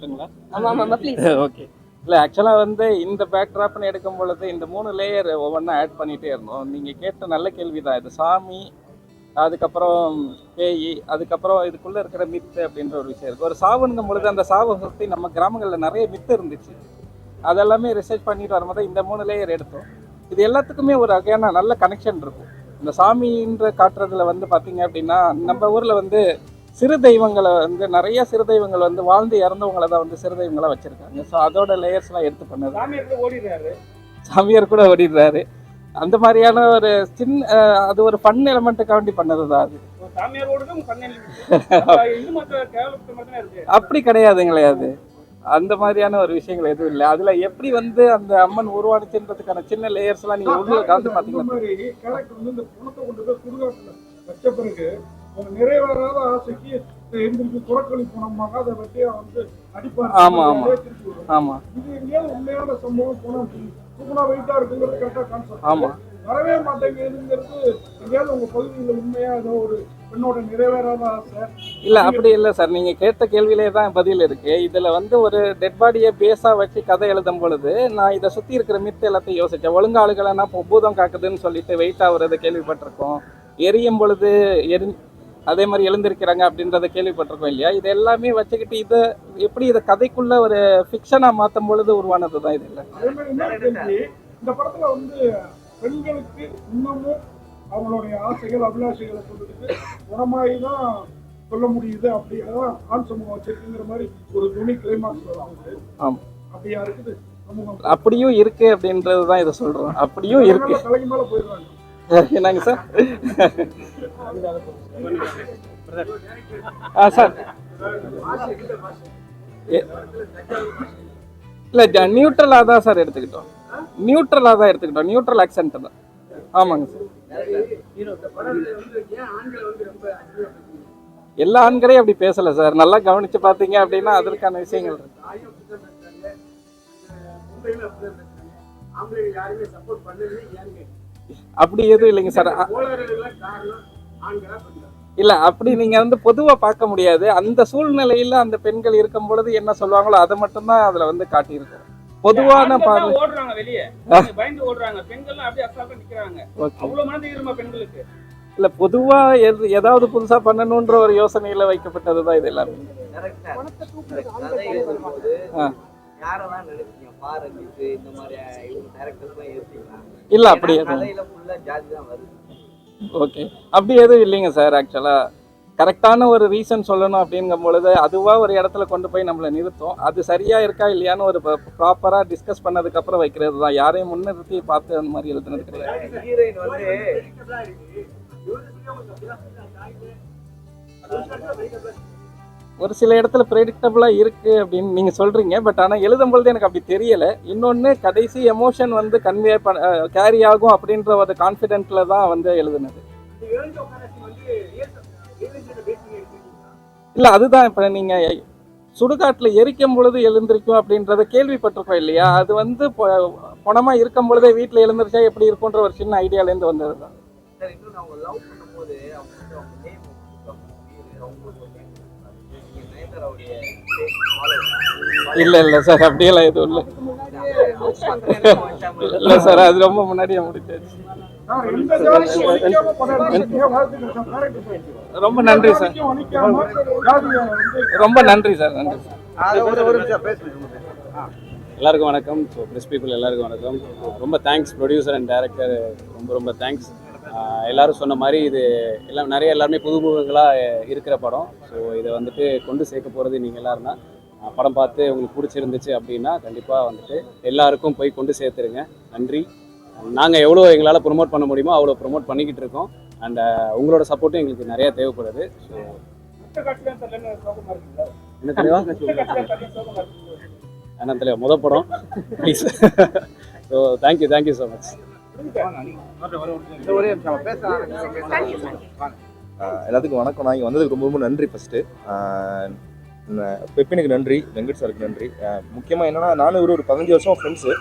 சொல்லட்டுங்களா? ஆமா ஆமா ப்ளீஸ் ஓகே இல்லை ஆக்சுவலாக வந்து இந்த பேக்ட்ராப்னு எடுக்கும் பொழுது இந்த மூணு லேயர் ஒவ்வொன்றா ஆட் பண்ணிகிட்டே இருந்தோம். நீங்கள் கேட்ட நல்ல கேள்வி தான் இது சாமி அதுக்கப்புறம் பேய் அதுக்கப்புறம் இதுக்குள்ளே இருக்கிற மித்து அப்படின்ற ஒரு விஷயம் இருக்குது ஒரு சாவுங்கும் பொழுது அந்த சாவை சுற்றி நம்ம கிராமங்களில் நிறைய மித்து இருந்துச்சு. அதெல்லாமே ரிசர்ச் பண்ணிட்டு வரும்போது இந்த மூணு லேயர் எடுத்தோம். இது எல்லாத்துக்குமே ஒரு வகையான நல்ல கனெக்ஷன் இருக்கும். இந்த சாமின்ற காட்டுறதுல வந்து பார்த்தீங்க அப்படின்னா நம்ம ஊரில் வந்து சிறு தெய்வங்களை வந்து நிறைய சிறு தெய்வங்கள் வந்து வாழ்ந்து இறந்தவங்கள தான் வந்து சிறு தெய்வங்களா வச்சிருக்காங்க. ஸோ அதோட லேயர்ஸ்லாம் எடுத்து பண்ணது. சாமியார் கூட ஓடிடுறாரு. அந்த மாதிரியான ஒரு சின்ன அது ஒரு ஃபன் எலமெண்ட்டுக்காண்டி பண்ணது தான் அது. அப்படி கிடையாதுங்களே அது. அந்த மாதிரியான ஒரு விஷயங்கள் எதுவும் இல்லை. அதுல எப்படி வந்து அந்த அம்மன் உருவானுச்சுன்றதுக்கான சின்ன லேயர்ஸ்லாம் நீங்க உள்ள கலந்து இந்த நிறைவேறாத ஆசைக்கு எந்திரிக்கு புறக்கணி போனோமாக அதை வந்து அடிப்பாரு ஆமா, ஆமா. ஆமா. இது எங்கேயாவது உண்மையான சம்பவம் போனா தூக்குனா வெயிட்டா இருக்குங்கிறது கரெக்டா கான்செப்ட் ஆமா. வரவே மாட்டேங்குதுங்கிறது எங்கேயாவது உங்க பகுதியில் உண்மையா ஏதோ ஒரு பெண்ணோட நிறைவேறாத ஆசை? இல்ல அப்படி இல்லை சார். நீங்க கேட்ட கேள்வியிலே தான் பதில் இருக்கு. இதுல வந்து ஒரு டெட் பாடியை பேஸா வச்சு கதை எழுதும் பொழுது நான் இதை சுத்தி இருக்கிற மித்து எல்லாத்தையும் யோசிச்சேன். ஒழுங்காளுகளா இப்போ பூதம் காக்குதுன்னு சொல்லிட்டு வெயிட் ஆகுறத கேள்விப்பட்டிருக்கோம். எரியும் பொழுது எரி அதே மாதிரி எழுந்திருக்கிறாங்க அப்படின்றத கேள்விப்பட்டிருக்கோம் இல்லையா? இது எல்லாமே வச்சுக்கிட்டு இதை எப்படி இதை கதைக்குள்ள ஒரு ஃபிக்ஷனா மாற்றும் பொழுது உருவானது தான் இது இல்லை. இந்த படத்துல வந்து பெண்களுக்கு இன்னமும் அவங்களுடைய ஆசைகள் அபிலாஷைகளை சொல்றதுக்கு குணமாயி தான் சொல்ல முடியுது அப்படி அதான் ஆண் சமூகம் வச்சிருக்குங்கிற மாதிரி ஒரு துணி கிளைமாக்ஸ் ஆமா. அப்படியா இருக்குது அப்படியும் இருக்கு அப்படின்றது தான் இதை சொல்றோம். அப்படியும் இருக்கு. தலைக்கு மேல போயிடுறாங்க. என்னங்க சார் ஆ சார் எ- நியூட்ரலாக தான் சார் எடுத்துக்கிட்டோம். நியூட்ரலாக தான் எடுத்துக்கிட்டோம். நியூட்ரல் ஆக்சென்ட் தான். ஆமாங்க சார் எல்லா ஆண்களையும் அப்படி பேசல சார் நல்லா கவனிச்சு பார்த்தீங்க அப்படின்னா அதற்கான விஷயங்கள் இருக்கு. அப்படி எதுவும் இல்லைங்க சார். இல்ல அப்படி நீங்க வந்து பொதுவா பார்க்க முடியாது. அந்த சூழ்நிலையில அந்த பெண்கள் இருக்கும் பொழுது என்ன சொல்லுவாங்களோ அதை மட்டும்தான் அதுல வந்து காட்டியிருக்கோம். பொதுவான பார்வை ஓடுறாங்க வெளியே. பயந்து ஓடுறாங்க. பெண்கள் அப்படியே அசால்ட்டா நிக்கிறாங்க ஓகே. அவ்வளவு மனது இருமா பெண்களுக்கு. இல்ல பொதுவா ஏதாவது புதுசா பண்ணணும்ன்ற ஒரு யோசனையில வைக்கப்பட்டதுதான் இது எல்லாமே. யாரெல்லாம் நினைச்சீங்க இந்த மாதிரி இவங்க இல்ல அப்படி கதையில ஃபுல்லா ஜாதி தான் வருது. ஓகே அப்படி எதுவும் இல்லைங்க சார் ஆக்சுவலா கரெக்டான ஒரு ரீசன் சொல்லணும் அப்படிங்கும் பொழுது அதுவா ஒரு இடத்துல கொண்டு போய் நம்மளை நிறுத்தும். அது சரியா இருக்கா இல்லையான்னு ஒரு ப்ராப்பரா டிஸ்கஸ் பண்ணதுக்கு அப்புறம் வைக்கிறது தான். யாரையும் முன்னிறுத்தி பார்த்து அந்த மாதிரி எழுதுனது கிடையாது. ஹீரோயின் வந்து ஒரு சில இடத்துல ப்ரெடிக்டபுளாக இருக்குது அப்படின்னு நீங்கள் சொல்கிறீங்க பட் ஆனால் எழுதும் பொழுது எனக்கு அப்படி தெரியலை. இன்னொன்று கடைசி எமோஷன் வந்து கன்வே கேரி ஆகும் அப்படின்ற ஒரு கான்ஃபிடென்ட்டில் தான் வந்து எழுதுனது. இல்லை அதுதான் இப்போ நீங்கள் சுடுகாட்டில் எரிக்கும் பொழுது எழுந்திருக்கும் அப்படின்றத கேள்விப்பட்டிருக்கோம் இல்லையா? அது வந்து பணமாக இருக்கும் பொழுதே வீட்டில் எழுந்திருச்சா எப்படி இருக்கும்ன்ற ஒரு சின்ன ஐடியாலேருந்து வந்தது தான் இல்ல இல்ல சார் அப்படியெல்லாம் எதுவும் இல்ல. இல்ல சார் அது ரொம்ப முன்னாடியே முடிஞ்சாச்சு. ரொம்ப நன்றி சார் ரொம்ப நன்றி சார் நன்றி சார் எல்லாருக்கும் வணக்கம். ஸோ ப்ரெஸ் பீப்புள் எல்லாருக்கும் வணக்கம். ரொம்ப தேங்க்ஸ் ப்ரொடியூசர் அண்ட் டைரக்டர் ரொம்ப ரொம்ப தேங்க்ஸ் எல்லாரும் சொன்ன மாதிரி இது எல்லாம் நிறைய எல்லாருமே புதுமுகங்களாக இருக்கிற படம். ஸோ இதை வந்துட்டு கொண்டு சேர்க்க போகிறது நீங்கள் எல்லாரும் தான். படம் பார்த்து உங்களுக்கு பிடிச்சிருந்துச்சு அப்படின்னா கண்டிப்பாக வந்துட்டு எல்லாருக்கும் போய் கொண்டு சேர்த்துருங்க. நன்றி. நாங்கள் எவ்வளோ எங்களால் ப்ரொமோட் பண்ண முடியுமோ அவ்வளோ ப்ரொமோட் பண்ணிக்கிட்டு இருக்கோம். அண்ட் உங்களோட சப்போர்ட்டும் எங்களுக்கு நிறைய தேவைப்படுது. ஸோ என்ன தெளிவா என்ன தெளிவா முத படம். Please so thank you thank you so much எல்லாத்துக்கும் வணக்கம். நான் இங்கே வந்ததுக்கு ரொம்ப ரொம்ப நன்றி ஃபஸ்ட்டு பெப்பினுக்கு நன்றி வெங்கட் சாருக்கு நன்றி. முக்கியமாக என்னென்னா நானும் ஒரு ஒரு பதினஞ்சு வருஷம் ஃப்ரெண்ட்ஸு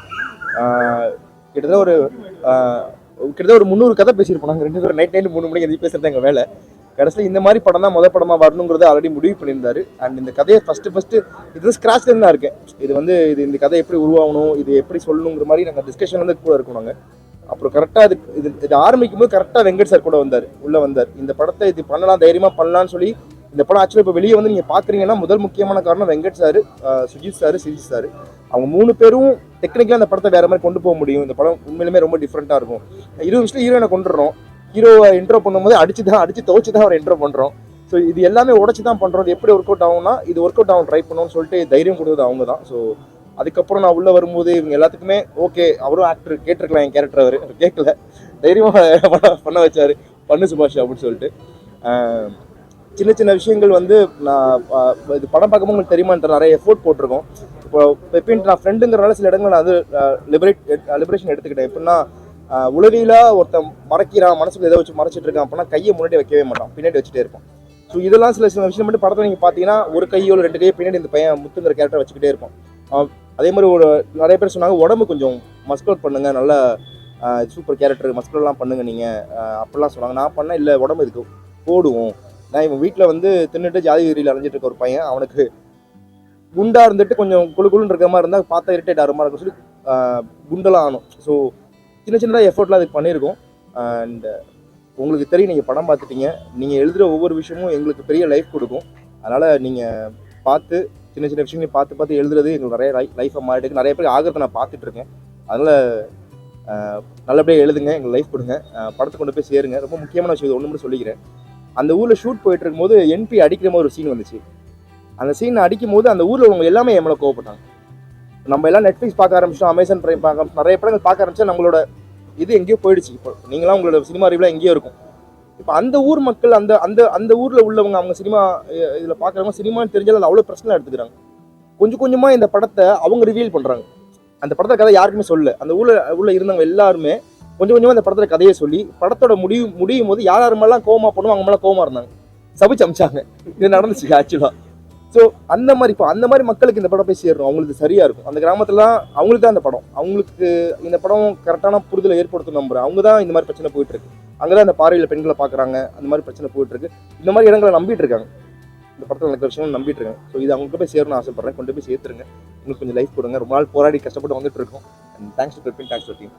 கிட்டத்தட்ட ஒரு கிட்டத்தட்ட ஒரு முந்நூறு கதை பேசியிருப்போம். நாங்கள் ரெண்டு பேரும் நைட் நைட்டு மூணு மணிக்கு எது பேசுகிறது எங்கள் வேலை. கடைசியில் இந்த மாதிரி படம் தான் முதல் படமாக வரணுங்கிறத ஆல்ரெடி முடிவு பண்ணியிருந்தாரு. அண்ட் இந்த கதையை ஃபஸ்ட்டு ஃபஸ்ட்டு இது ஸ்க்ராச்ல தான் இருக்கேன் இது வந்து இது இந்த கதை எப்படி உருவாகணும் இது எப்படி சொல்லணுங்கிற மாதிரி நாங்கள் டிஸ்கஷன் வந்து கூட இருக்கணும் நாங்கள் அப்புறம் கரெக்டாக இது இது இது ஆரம்பிக்கும் போது கரெக்டாக வெங்கட் சார் கூட வந்தார். உள்ளே வந்தார். இந்த படத்தை இது பண்ணலாம் தைரியமாக பண்ணலாம்னு சொல்லி இந்த படம் ஆக்சுவலாக இப்போ வெளியே வந்து நீங்கள் பார்க்குறீங்கன்னா முதல் முக்கியமான காரணம் Venkat sir Sujith sir Sijith sir அவங்க மூணு பேரும் டெக்னிக்கலாக அந்த படத்தை வேறு மாதிரி கொண்டு போக முடியும். இந்த படம் உண்மையிலுமே ரொம்ப டிஃப்ரெண்ட்டாக இருக்கும். இருபது நிமிஷத்துல ஹீரோயினை கொண்டுடுறோம் ஹீரோவை இன்ட்ரோ பண்ணும்போது அடிச்சு தான் அடிச்சு துவச்சு தான் அவர் இன்ட்ரோ பண்ணுறோம் ஸோ இது எல்லாமே உடச்சு தான் பண்ணுறோம் எப்படி ஒர்க் அவுட் ஆகும்னா இது ஒர்க் அவுட் ஆகும் ட்ரை பண்ணணும்னு சொல்லிட்டு தைரியம் கொடுத்தது அவங்க தான் ஸோ அதுக்கப்புறம் நான் உள்ளே வரும்போது இவங்க எல்லாத்துக்குமே ஓகே அவரும் ஆக்டர் கேட்டிருக்கலாம் என் கேரக்டர் அவர். கேட்கல. தைரியமாக பண்ண பண்ண வச்சாரு. பண்ணு சுபாஷ் அப்படின்னு சொல்லிட்டு. சின்ன சின்ன விஷயங்கள் வந்து நான் இது படம் பார்க்கும்போது உங்களுக்கு தெரியுமான்ற நிறைய எஃபோர்ட் போட்டிருக்கோம். இப்போ பெப்பின் நான் ஃப்ரெண்டுங்கிறனால சில இடங்கள் நான் அது லிபரேட் லிபரேஷன் எடுத்துக்கிட்டேன். எப்படின்னா ஆஹ் ஒருத்தன் மறைக்கிறான் மனசுக்குள்ள எதை வச்சு மறைச்சிட்டு இருக்கான் அப்படின்னா கையை முன்னாடி வைக்கவே மாட்டான். பின்னாடி வச்சுட்டே இருப்பான். ஸோ இதெல்லாம் சில சில விஷயம் மட்டும் படத்தில் நீங்கள் பார்த்தீங்கன்னா ஒரு கையோ ரெண்டு கையோ பின்னாடி இந்த பையன் முத்துங்கிற கேரக்டர் வச்சுக்கிட்டே இருப்பான். அதே மாதிரி ஒரு நிறைய பேர் சொன்னாங்க உடம்பு கொஞ்சம் மஸ்கல் பண்ணுங்க நல்ல சூப்பர் கேரக்டர் மஸ்கல்லாம் பண்ணுங்க நீங்கள் அப்படிலாம் சொன்னாங்க. நான் பண்ணேன் இல்லை உடம்பு இதுக்கு போடுவோம். நான் இவன் வீட்டில் வந்து தின்னுட்டு ஜாதி வெறியில் அலைஞ்சிட்டு இருக்க ஒரு பையன் அவனுக்கு குண்டா இருந்துட்டு கொஞ்சம் குழு குழுன்னு இருக்க மாதிரி இருந்தால் பார்த்தா இரிட்டேட் ஆகிற மாதிரி இருக்கும். சொல்லி குண்டெல்லாம் ஆனும். ஸோ சின்ன சின்னதாக எஃபோர்ட்லாம் அதுக்கு பண்ணியிருக்கோம். அண்ட் உங்களுக்கு தெரியும் நீங்கள் படம் பார்த்துட்டீங்க. நீங்கள் எழுதுகிற ஒவ்வொரு விஷயமும் எங்களுக்கு பெரிய லைஃப் கொடுக்கும். அதனால் நீங்கள் பார்த்து சின்ன சின்ன விஷயங்களையும் பார்த்து பார்த்து எழுதுறது எங்களுக்கு நிறைய லைஃப் லைஃப்பை மாறிட்டு நிறைய பேர் ஆகிறத நான் பார்த்துட்டு இருக்கேன். அதனால் நல்லபடியாக எழுதுங்க எங்கள் லைஃப் கொடுங்க. படத்தை கொண்டு போய் சேருங்க. ரொம்ப முக்கியமான விஷயம் ஒன்று மட்டும் சொல்லிக்கிறேன். அந்த ஊரில் ஷூட் போயிட்டு இருக்கும்போது என்பி அடிக்கிற மாதிரி ஒரு சீன் வந்துச்சு. அந்த சீன் அடிக்கும் போது அந்த ஊரில் உள்ளவங்க எல்லாமே என் மேலே கோவப்பட்டாங்க. நம்ம எல்லாம் நெட்ஃப்ளிக்ஸ் பார்க்க ஆரம்பிச்சோம் அமேசான் பிரைம் பார்க்க நிறைய படங்கள் பார்க்க ஆரம்பிச்சா நம்மளோட இது எங்கேயோ போயிடுச்சு. இப்போ நீங்களாம் உங்களோட சினிமா அறிவில் எங்கேயோ இருக்கும். இப்போ அந்த ஊர் மக்கள் அந்த அந்த அந்த ஊரில் உள்ளவங்க அவங்க சினிமா இதில் பார்க்குறவங்க சினிமான்னு தெரிஞ்சாலும் அது அவ்வளோ பிரச்சனை எடுத்துக்கிறாங்க. கொஞ்சம் கொஞ்சமாக இந்த படத்தை அவங்க ரிவீல் பண்ணுறாங்க அந்த படத்தை கதை யாருக்குமே சொல்ல அந்த ஊரில் உள்ள இருந்தவங்க எல்லாருமே கொஞ்சம் கொஞ்சமாக அந்த படத்தில் கதையை சொல்லி படத்தோட முடிவு முடியும் போது யார் யாருமெல்லாம் கோமா பண்ணுவோம் அவங்க மேலே கோமா இருந்தாங்க. சபிச்சு அமிச்சாங்க. இது நடந்துச்சு ஆக்சுவலாக ஸோ அந்த மாதிரி இப்போ அந்த மாதிரி மக்களுக்கு இந்த படம் போய் சேரும் அவங்களுக்கு சரியாக இருக்கும். அந்த கிராமத்துலலாம் அவங்களுக்கு தான் அந்த படம். அவங்களுக்கு இந்த படம் கரெக்டான புரிதலை ஏற்படுத்தும் நம்புறேன். அவங்க தான் இந்த மாதிரி பிரச்சனை போயிட்டு இருக்கு. அங்கே தான் அந்த பார்வையில் பெண்களை பார்க்குறாங்க. அந்த மாதிரி பிரச்சனை போயிட்டு இருக்கு இந்த மாதிரி இடங்களை நம்பிட்டு இருக்காங்க. இந்த படத்தில் நடக்கிற விஷயம் நம்பிட்டு இருக்காங்க. ஸோ இது அவங்களுக்கு போய் சேரணும்னு ஆசைப்படுறேன். கொண்டு போய் சேர்த்துருங்க. இன்னும் கொஞ்சம் லைஃப் கொடுங்க. ரொம்ப நாள் போராடி கஷ்டப்பட்டு வந்துட்டு இருக்கோம். And thanks to Peppin thanks to team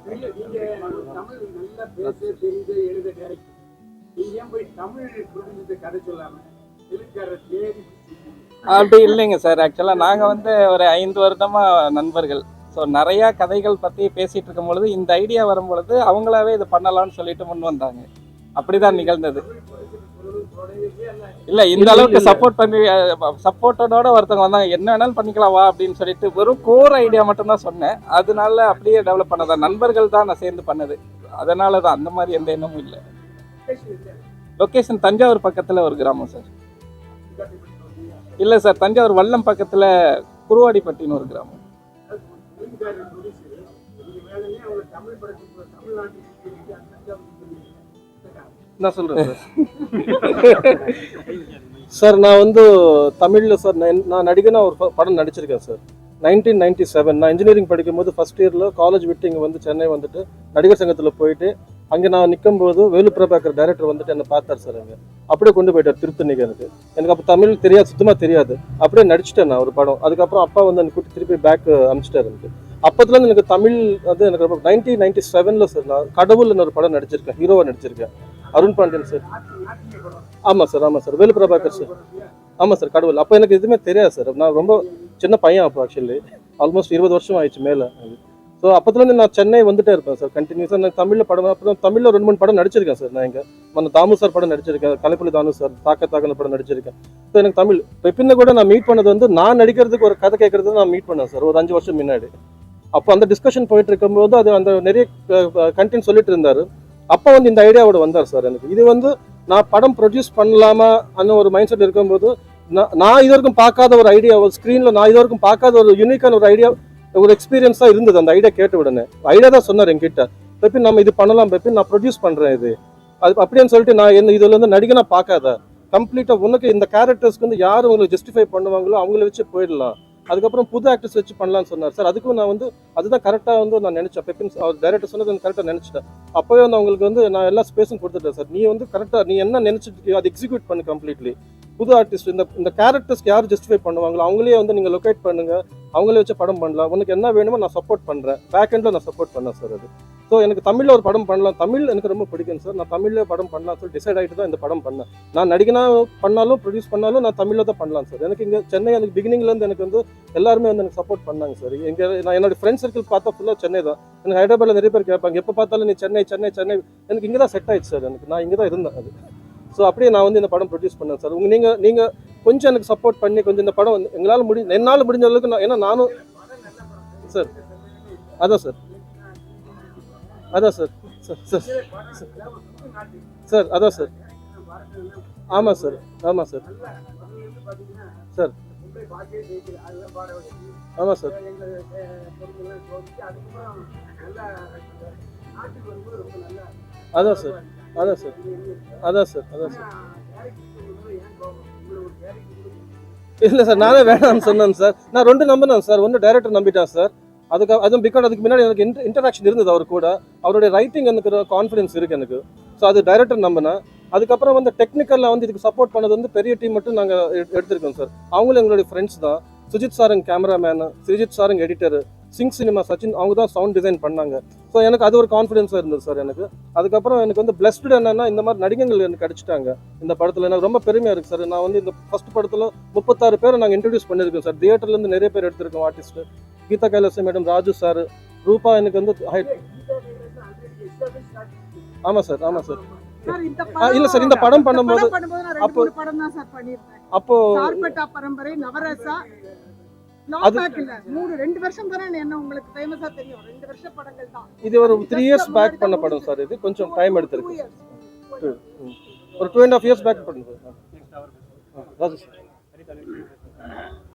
அப்படி இல்லைங்க சார். ஆக்சுவலாக நாங்கள் வந்து ஒரு ஐந்து வருடமாக நண்பர்கள். ஸோ நிறையா கதைகள் பற்றி பேசிகிட்டு இருக்கும் பொழுது இந்த ஐடியா வரும் பொழுது அவங்களாவே இது பண்ணலாம்னு சொல்லிட்டு முன் வந்தாங்க. அப்படிதான் நிகழ்ந்தது. இல்லை இந்த அளவுக்கு சப்போர்ட் பண்ணி சப்போர்ட்டோட ஒருத்தவங்க வந்தாங்க என்ன வேணாலும் பண்ணிக்கலாம் வா அப்படின்னு சொல்லிட்டு வெறும் கோர் ஐடியா மட்டும்தான் சொன்னேன். அதனால அப்படியே டெவலப் பண்ணதா நண்பர்கள் தான் நான் சேர்ந்து பண்ணது. அதனால தான் அந்த மாதிரி எந்த எண்ணமும் இல்லை. லொக்கேஷன் தஞ்சாவூர் பக்கத்தில் ஒரு கிராமம் சார் இல்லை சார் தஞ்சாவூர் வல்லம் பக்கத்தில் குருவாடிப்பட்டின்னு ஒரு கிராமம். என்ன சொல்கிறேன் சார் நான் வந்து தமிழில் சார் நான் நான் நடிகனா ஒரு படம் நடிச்சிருக்கேன் சார். நைன்டீன் நைன்டி செவன் நான் இன்ஜினியரிங் படிக்கும்போது ஃபஸ்ட் இயரில் காலேஜ் விட்டு இங்கே வந்து சென்னை வந்துட்டு நடிகர் சங்கத்தில் போயிட்டு அங்கே நான் நிற்கும் போது வேலு பிரபாகர் டைரக்டர் வந்துட்டு என்னை பார்த்தார் சார் அங்கே. அப்படியே கொண்டு போயிட்டார் திருத்தணிக்கு எனக்கு எனக்கு அப்போ தமிழ் தெரியாது சுத்தமாக தெரியாது. அப்படியே நடிச்சிட்டேன் நான் ஒரு படம். அதுக்கப்புறம் அப்பா வந்து எனக்கு கூட்டி திருப்பி பேக் அனுப்பிச்சிட்டாரு எனக்கு. அப்போதுலேருந்து எனக்கு தமிழ் வந்து எனக்கு ரொம்ப நைன்டீன் நைன்டி செவனில் சார் நான் கடவுள்னு ஒரு படம் நடிச்சிருக்கேன் ஹீரோவாக நடிச்சிருக்கேன். அருண் பாண்டியன் சார் ஆமாம் சார் ஆமாம் சார் வேலு பிரபாகர் சார் ஆமாம் சார் கடவுள். அப்போ எனக்கு எதுவுமே தெரியாது சார் நான் ரொம்ப சின்ன பையன் அப்போ ஆக்சுவலி ஆல்மோஸ்ட் இருபது வருஷம் ஆயிடுச்சு மேலே. ஸோ அப்போதுலேருந்து நான் சென்னை வந்துட்டே இருப்பேன் சார் கண்டினியூஸாக நான் தமிழில் படம் அப்புறம் தமிழில் ரெண்டு மூணு படம் நடிச்சிருக்கேன் சார் நான் இங்கே. మన தாமு சார் படம் நடிச்சிருக்கேன் கலைப்புலி தானு சார் தாக்க தாக்கன படம் நடிச்சிருக்கேன். ஸோ எனக்கு தமிழ். இப்போ பின்ன கூட நான் மீட் பண்ணது வந்து நான் நடிக்கிறதுக்கு ஒரு கதை கேட்கறது நான் மீட் பண்ணேன் சார் ஒரு அஞ்சு வருஷம் முன்னாடி. அப்போ அந்த டிஸ்கஷன் போயிட்டு இருக்கும்போது அது அந்த நிறைய கண்டென்ட் சொல்லிட்டு இருந்தார் அப்போ வந்து இந்த ஐடியாவோட வந்தார் சார் எனக்கு. இது வந்து நான் படம் ப்ரொடியூஸ் பண்ணலாமா அந்த ஒரு மைண்ட் செட் இருக்கும்போது நான் நான் இது வரைக்கும் பார்க்காத ஒரு ஐடியா ஒரு ஸ்க்ரீனில் நான் இது வரைக்கும் பார்க்காத ஒரு யூனிக்கான ஒரு ஐடியா ஒரு எக்ஸ்பீரியன்ஸ் தான் இருந்தது. அந்த ஐடியா கேட்ட உடனே. ஐடியா தான் சொன்னார் என்கிட்ட. பெப்பி நம்ம இது பண்ணலாம் பெப்பி நான் ப்ரொடியூஸ் பண்ணுறேன் இது. அது அப்படின்னு சொல்லிட்டு நான் என்ன இதில் வந்து நடிகனா பார்க்காத. கம்ப்ளீட்டாக உனக்கு இந்த கேரக்டர்ஸ்க்கு வந்து யார் உங்களுக்கு ஜஸ்டிஃபை பண்ணுவாங்களோ அவங்கள வச்சு போயிடலாம். அதுக்கப்புறம் புது ஆக்டர்ஸ் வச்சு பண்ணலாம்னு சொன்னார். சார் அதுக்கும் நான் வந்து அதுதான் கரெக்டாக வந்து நான் நினச்சேன். பெப்பின் அவர் டைரக்டர் சொன்னது கரெக்டாக நினச்சிட்டேன். அப்போவே வந்து அவங்களுக்கு வந்து நான் எல்லா ஸ்பேஸும் கொடுத்துட்டேன் சார். நீ வந்து கரெக்டாக நீ என்ன நினச்சிட்டு அதை எக்ஸிக்யூட் பண்ணு கம்ப்ளீட்லி புது ஆர்டிஸ்ட் இந்த இந்த கேரக்டர்ஸ்க்கு யார் ஜஸ்டிஃபை பண்ணுவாங்களோ அவங்களே வந்து நீங்கள் லொக்கேட் பண்ணுங்க அவங்களே வச்சு படம் பண்ணலாம். உனக்கு என்ன வேணுமோ நான் சப்போர்ட் பண்ணுறேன் பேக் எண்டில் நான் சப்போர்ட் பண்ணேன் சார் அது. ஸோ எனக்கு தமிழில் ஒரு படம் பண்ணலாம். தமிழ் எனக்கு ரொம்ப பிடிக்கும் சார் நான் தமிழில் படம் பண்ணலாம் சொல்லி டிசைட் ஆகிட்டு தான் இந்த படம் பண்ணேன். நான் நடிகனா பண்ணாலும் ப்ரொடியூஸ் பண்ணாலும் நான் தமிழில் தான் பண்ணலாம் சார் எனக்கு இங்கே சென்னை எனக்கு பிகினிங்லேருந்து எனக்கு வந்து எல்லாருமே வந்து எனக்கு சப்போர்ட் பண்ணாங்க சார் எங்கே நான் என்னோட ஃப்ரெண்ட் சர்க்கிள் பார்த்தா ஃபுல்லாக சென்னை தான். எனக்கு ஹைதராபாத்தில் நிறைய பேர் கேட்பாங்க எப்போ பார்த்தாலும் நீ சென்னை சென்னை சென்னை. எனக்கு இங்கே தான் செட் ஆயிடுச்சு சார் எனக்கு நான் இங்கே தான் இருந்தேன் அது. ஸோ அப்படியே நான் வந்து இந்த படம் ப்ரொடியூஸ் பண்ணேன் சார் உங்க நீங்கள் நீங்கள் கொஞ்சம் எனக்கு சப்போர்ட் பண்ணி கொஞ்சம் இந்த படம் வந்து எங்களால் முடி என்னால் முடிஞ்ச அளவுக்கு நான் ஏன்னா நானும் சார் அதான் சார் அதான் சார் சார் சார் சார் அதான் சார் ஆமாம் சார் ஆமாம் சார் சார் ஆமாம் சார் அதான் சார் அதான் சார். அதான் சார் அதான் சார். இல்லை சார் நானே வேணாம்னு சொன்னேன் சார். நான் ரெண்டு நம்பினேன் சார். ஒன்று டைரக்டர் நம்பிட்டேன் சார். அதுக்கு அதுவும் பிகாஸ் அதுக்கு முன்னாடி எனக்கு இன்டர் இன்டராக்ஷன் இருந்தது அவர் கூட. அவருடைய ரைட்டிங் எனக்கு கான்ஃபிடன்ஸ் இருக்குது எனக்கு. ஸோ அது டைரக்டர் நம்பினேன். அதுக்கப்புறம் வந்து டெக்னிக்கலில் வந்து இதுக்கு சப்போர்ட் பண்ணது வந்து பெரிய டீம் மட்டும் நாங்கள் எடுத்திருக்கோம் சார். அவங்களும் எங்களுடைய ஃப்ரெண்ட்ஸ் தான். சுஜித் சாருங்க கேமராமேனு சுஜித் சாருங்க எடிட்டர் சிங் சினிமா சச்சின் அவங்க தான் சவுண்ட் டிசைன் பண்ணாங்க. ஸோ எனக்கு அது ஒரு கான்ஃபிடன்ஸாக இருந்தது சார் எனக்கு. அதுக்கப்புறம் எனக்கு வந்து பிளஸ்டு என்னன்னா இந்த மாதிரி நடிகங்கள் எனக்கு கிடைச்சிட்டாங்க. இந்த படத்தில் எனக்கு ரொம்ப பெருமையாக இருக்குது சார் நான் வந்து இந்த ஃபர்ஸ்ட் படத்தில் முப்பத்தாறு பேரை நாங்கள் இன்ட்ரடியூஸ் பண்ணியிருக்கோம் சார் தியேட்டர்லேருந்து நிறைய பேர் எடுத்திருக்கோம் artist Geetha Kailasam madam Raju sir Rupa எனக்கு வந்து ஹை- ஆமாம் சார் ஆமாம் சார் இல்ல சார், இந்த படம் பண்ணும்போது- அப்போ- அப்போ பரம்பரை நவரசா இது ஒரு த்ரீ இயர்ஸ் பேக் பண்ண படம் சார் இது கொஞ்சம் டைம் எடுத்திருக்கு. ஒரு two and half years back sir